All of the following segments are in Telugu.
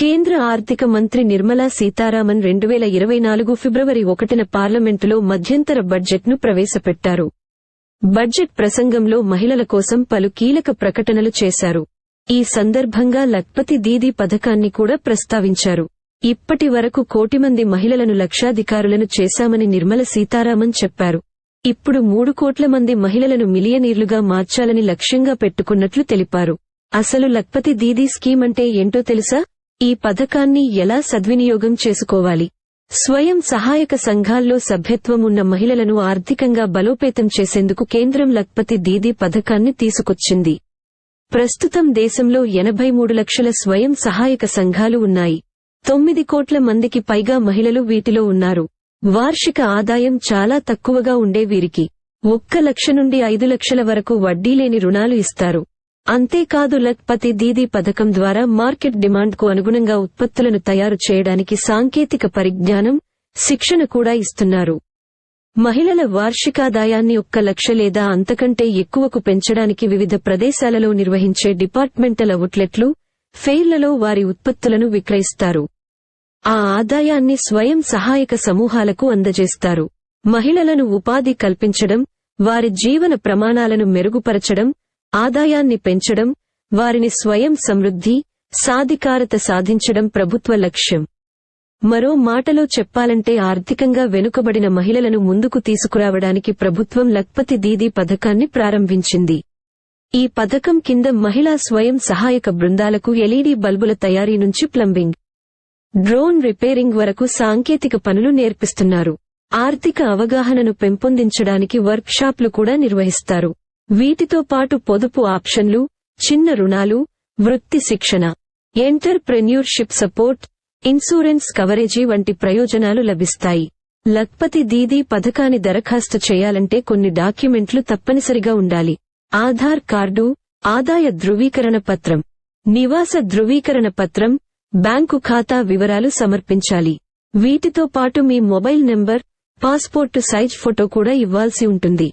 కేంద్ర ఆర్థిక మంత్రి నిర్మలా సీతారామన్ రెండు వేల ఇరవై నాలుగు ఫిబ్రవరి ఒకటిన పార్లమెంటులో మధ్యంతర బడ్జెట్ను ప్రవేశపెట్టారు. బడ్జెట్ ప్రసంగంలో మహిళల కోసం పలు కీలక ప్రకటనలు చేశారు. ఈ సందర్భంగా లక్పతి దీదీ పథకాన్ని కూడా ప్రస్తావించారు. ఇప్పటి వరకు కోటి మంది మహిళలను లక్షాధికారులను చేశామని నిర్మల సీతారామన్ చెప్పారు. ఇప్పుడు మూడు కోట్ల మంది మహిళలను మిలియనీర్లుగా మార్చాలని లక్ష్యంగా పెట్టుకున్నట్లు తెలిపారు. అసలు లక్పతి దీదీ స్కీమ్ అంటే ఏంటో తెలుసా? ఈ పథకాన్ని ఎలా సద్వినియోగం చేసుకోవాలి? స్వయం సహాయక సంఘాల్లో సభ్యత్వం ఉన్న మహిళలను ఆర్థికంగా బలోపేతం చేసేందుకు కేంద్రం లక్పతి దీదీ పథకాన్ని తీసుకొచ్చింది. ప్రస్తుతం దేశంలో ఎనభై మూడు లక్షల స్వయం సహాయక సంఘాలు ఉన్నాయి. తొమ్మిది కోట్ల మందికి పైగా మహిళలు వీటిలో ఉన్నారు. వార్షిక ఆదాయం చాలా తక్కువగా ఉండే వీరికి ఒక్క లక్ష నుండి ఐదు లక్షల వరకు వడ్డీలేని రుణాలు ఇస్తారు. అంతేకాదు లక్పతి దీదీ పథకం ద్వారా మార్కెట్ డిమాండ్కు అనుగుణంగా ఉత్పత్తులను తయారు చేయడానికి సాంకేతిక పరిజ్ఞానం శిక్షణ కూడా ఇస్తున్నారు. మహిళల వార్షికాదాయాన్ని ఒక్క లక్ష లేదా అంతకంటే ఎక్కువకు పెంచడానికి వివిధ ప్రదేశాలలో నిర్వహించే డిపార్ట్మెంటల్ అవుట్లెట్లు ఫెయిర్లలో వారి ఉత్పత్తులను విక్రయిస్తారు. ఆ ఆదాయాన్ని స్వయం సహాయక సమూహాలకు అందజేస్తారు. మహిళలను ఉపాధి కల్పించడం వారి జీవన ప్రమాణాలను మెరుగుపరచడం ఆదాయాన్ని పెంచడం వారిని స్వయం సమృద్ధి సాధికారత సాధించడం ప్రభుత్వ లక్ష్యం. మరో మాటలో చెప్పాలంటే ఆర్థికంగా వెనుకబడిన మహిళలను ముందుకు తీసుకురావడానికి ప్రభుత్వం లక్పతి దీదీ పథకాన్ని ప్రారంభించింది. ఈ పథకం కింద మహిళా స్వయం సహాయక బృందాలకు ఎల్ఈడీ బల్బుల తయారీ నుంచి ప్లంబింగ్ డ్రోన్ రిపేరింగ్ వరకు సాంకేతిక పనులు నేర్పిస్తున్నారు. ఆర్థిక అవగాహనను పెంపొందించడానికి వర్క్ షాప్లు కూడా నిర్వహిస్తారు. వీటితో పాటు పొదుపు ఆప్షన్లు చిన్న రుణాలు వృత్తి శిక్షణ ఎంటర్ప్రెన్యూర్షిప్ సపోర్ట్ ఇన్సూరెన్స్ కవరేజీ వంటి ప్రయోజనాలు లభిస్తాయి. లక్పతి దీదీ పథకాన్ని దరఖాస్తు చేయాలంటే కొన్ని డాక్యుమెంట్లు తప్పనిసరిగా ఉండాలి. ఆధార్ కార్డు ఆదాయ ధృవీకరణ పత్రం నివాస ధృవీకరణ పత్రం బ్యాంకు ఖాతా వివరాలు సమర్పించాలి. వీటితో పాటు మీ mobile number passport size photo కూడా ఇవ్వాల్సి ఉంటుంది.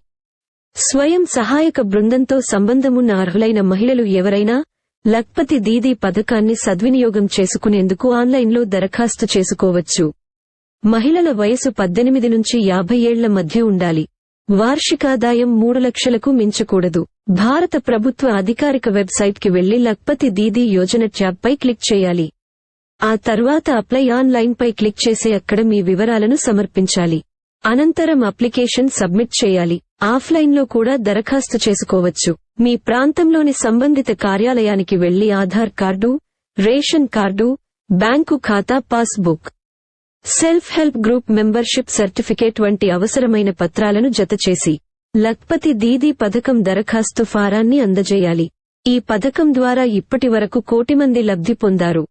స్వయం సహాయక బృందంతో సంబంధమున్న అర్హులైన మహిళలు ఎవరైనా లక్పతి దీదీ పథకాన్ని సద్వినియోగం చేసుకునేందుకు ఆన్లైన్లో దరఖాస్తు చేసుకోవచ్చు. మహిళల వయసు పద్దెనిమిది నుంచి యాభై ఏళ్ళ మధ్య ఉండాలి. వార్షికాదాయం మూడు లక్షలకు మించకూడదు. భారత ప్రభుత్వ అధికారిక వెబ్సైట్కి వెళ్ళి లక్పతి దీదీ యోజన ట్యాబ్పై క్లిక్ చేయాలి. ఆ తర్వాత అప్లై ఆన్లైన్పై క్లిక్ చేసి అక్కడ మీ వివరాలను సమర్పించాలి. అనంతరం అప్లికేషన్ సబ్మిట్ చేయాలి. ఆఫ్లైన్లో కూడా దరఖాస్తు చేసుకోవచ్చు. మీ ప్రాంతంలోని సంబంధిత కార్యాలయానికి వెళ్ళి Aadhaar card ration card bank ఖాతా passbook self help group membership certificate వంటి అవసరమైన పత్రాలను జతచేసి లక్పతి దీదీ పథకం దరఖాస్తు ఫారాన్ని అందజేయాలి. ఈ పథకం ద్వారా ఇప్పటి వరకు కోటి మంది లబ్ధి పొందారు.